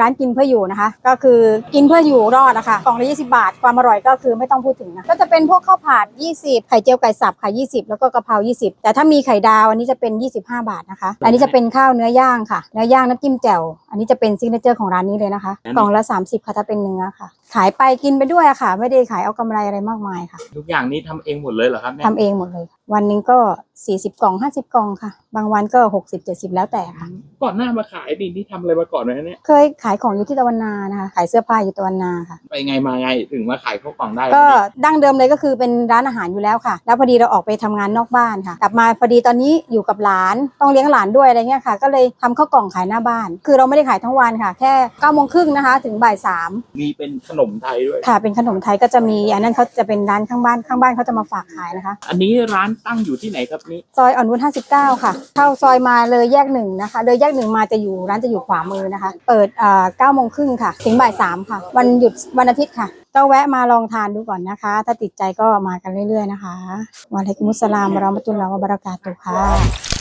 ร้านกินเพื่ออยู่นะคะ ก็คือกินเพื่ออยู่รอดนะคะกล่องละ20 บาท ความอร่อยก็คือไม่ต้องพูดถึงนะก็จะเป็นพวกข้าวผัด 20 ไข่เจียวไก่สับค่ะ20 แล้วก็กะเพรา20 แต่ถ้ามีไข่ดาวอันนี้จะเป็น 25 บาทนะคะ อันนี้จะเป็นข้าวเนื้อย่างค่ะ เนื้อย่างน้ำจิ้มแจ่ว นนี้จะเป็นซิกเนเจอร์ของร้านนี้เลยนะคะ กล่องละ 30ค่ะถ้าเป็นเนื้อค่ะ ขายไปกินไปด้วยอะค่ะ ไม่ได้ขายเอากำไรอะไรมากมายค่ะทุกอย่างนี้ทำเองหมดเลยเหรอครับเนี่ยทำเองหมดเลยค่ะวันหนึงก็ 40 กล่อง 50 กล่องค่ะ บางวันก็ 60 70 แล้วแต่ค่ะ ก่อนหน้ามาขายดินี่ทำอะไรมาก่อนไหมเนี่ยเคยขายของอยู่ที่ตะวันนานะคะ ขายเสื้อผ้าอยู่ตะวันนาค่ะ ไปไงมาไงถึงมาขายข้าวกล่องได้ก็ครับดั้งเดิมเลยก็คือเป็นร้านอาหารอยู่แล้วค่ะ แล้วพอดีเราออกไปทำงานนอกบ้านค่ะ กลับมาพอดีตอนนี้อยู่กับหลานต้องเลี้ยงหลานด้วยอะไรเงี้ยค่ะ ก็เลยทำข้าวกล่องขายหน้าบ้าน คือเราไม่ได้ขายทั้งวันค่ะ แค่9ก้าโมงครึ่งนะคะ ถึงบ่ายสามมีเป็นขนมไทยด้วย ค่ะ เป็นขนมไทยก็จะมีอันนั้นเขาจะเป็นร้านข้างบ้านข้างบ้านเขาจะมาฝากขายนะคะ อันนี้ร้านตั้งอยู่ที่ไหนครับนี่ซอยอ่อนนุช59 ค่ะ เข้าซอยมาเลยแยกหนึ่งนะคะ เลยแยกหนึ่งมาจะอยู่ร้านจะอยู่ขวามือนะคะ เปิดอ่าเก้าโมงครึ่งค่ะ ถึงบ่ายสามค่ะ วันหยุดวันอาทิตย์ค่ะ ก็แวะมาลองทานดูก่อนนะคะ ถ้าติดใจก็มากันเรื่อยๆนะคะวะอะลัยกุมุสสลามวะเราะมะตุลลอฮ์วะบะเราะกาตุฮ์ค่ะ